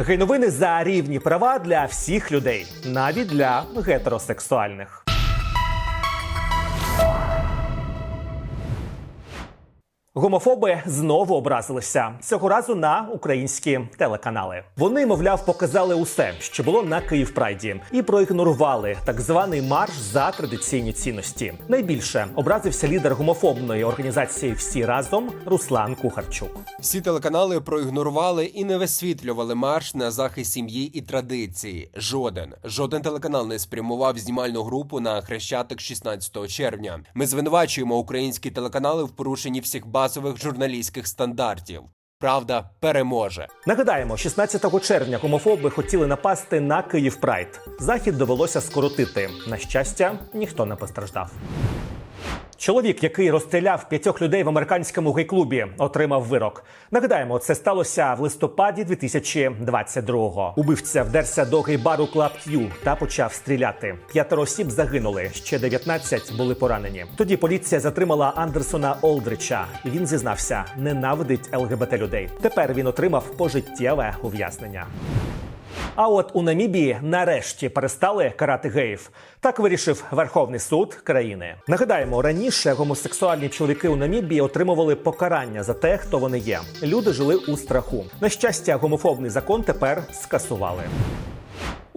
Гей-новини за рівні права для всіх людей, навіть для гетеросексуальних. Гомофоби знову образилися цього разу на українські телеканали. Вони, мовляв, показали усе, що було на Київ Прайді, і проігнорували так званий марш за традиційні цінності. Найбільше образився лідер гомофобної організації Всі разом Руслан Кухарчук. Всі телеканали проігнорували і не висвітлювали марш на захист сім'ї і традиції. Жоден, жоден телеканал не спрямував знімальну групу на хрещатик 16 червня. Ми звинувачуємо українські телеканали в порушенні всіх базових журналістських стандартів. Правда переможе. Нагадаємо, 16 червня гомофоби хотіли напасти на Київ Прайд. Захід довелося скоротити. На щастя, ніхто не постраждав. Чоловік, який розстріляв п'ятьох людей в американському гей-клубі, отримав вирок. Нагадаємо, це сталося в листопаді 2022-го. Убивця вдерся до гей-бару Club Q та почав стріляти. П'ятеро осіб загинули, ще 19 були поранені. Тоді поліція затримала Андерсона Олдрича. Він зізнався, ненавидить ЛГБТ людей. Тепер він отримав пожиттєве ув'язнення. А от у Намібії нарешті перестали карати геїв. Так вирішив Верховний суд країни. Нагадаємо, раніше гомосексуальні чоловіки у Намібії отримували покарання за те, хто вони є. Люди жили у страху. На щастя, гомофобний закон тепер скасували.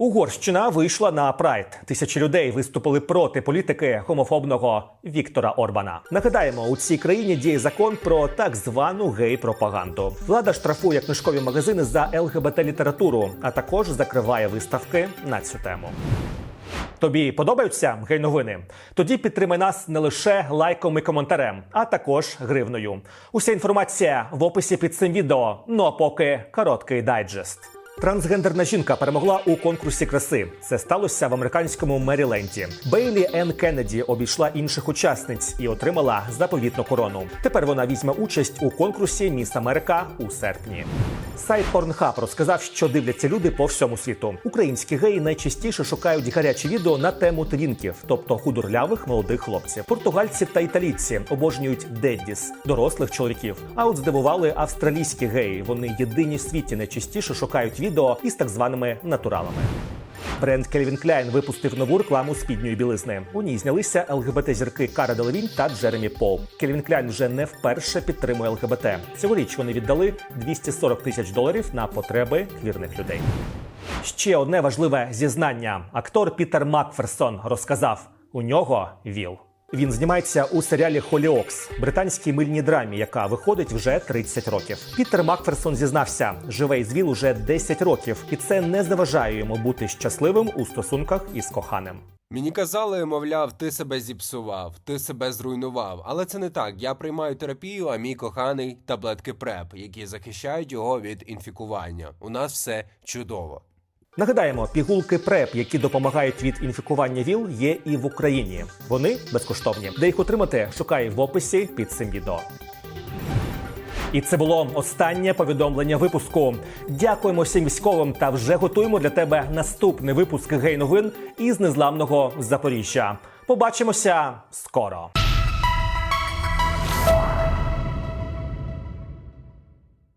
Угорщина вийшла на прайд. Тисячі людей виступили проти політики гомофобного Віктора Орбана. Нагадаємо, у цій країні діє закон про так звану гей-пропаганду. Влада штрафує книжкові магазини за ЛГБТ-літературу, а також закриває виставки на цю тему. Тобі подобаються гей-новини? Тоді підтримай нас не лише лайком і коментарем, а також гривною. Уся інформація в описі під цим відео. Ну а поки короткий дайджест. Трансгендерна жінка перемогла у конкурсі краси. Це сталося в американському Меріленді. Бейлі Енн Кеннеді обійшла інших учасниць і отримала заповітну корону. Тепер вона візьме участь у конкурсі Міс Америка у серпні. Сайт Pornhub розказав, що дивляться люди по всьому світу. Українські геї найчастіше шукають гарячі відео на тему твінків, тобто худорлявих молодих хлопців. Португальці та італійці обожнюють деддіс, дорослих чоловіків. А от здивували австралійські геї. Вони єдині в світі найчастіше шукають відео із так званими натуралами. Бренд Calvin Klein випустив нову рекламу спідньої білизни. У ній знялися ЛГБТ-зірки Кара Делевінь та Джеремі Пол. Calvin Klein вже не вперше підтримує ЛГБТ. Цьогоріч вони віддали 240 тисяч доларів на потреби квірних людей. Ще одне важливе зізнання. Актор Пітер Макферсон розказав: у нього ВІЛ. Він знімається у серіалі Холіокс, британській мильній драмі, яка виходить вже 30 років. Пітер Макферсон зізнався, живе із ВІЛ уже 10 років, і це не заважає йому бути щасливим у стосунках із коханим. Мені казали, мовляв, ти себе зіпсував, ти себе зруйнував. Але це не так. Я приймаю терапію, а мій коханий таблетки ПРЕП, які захищають його від інфікування. У нас все чудово. Нагадаємо, пігулки ПРЕП, які допомагають від інфікування ВІЛ, є і в Україні. Вони безкоштовні. Де їх отримати, шукай в описі під цим відео. І це було останнє повідомлення випуску. Дякуємо всім військовим та вже готуємо для тебе наступний випуск гей-новин із незламного Запоріжжя. Побачимося скоро.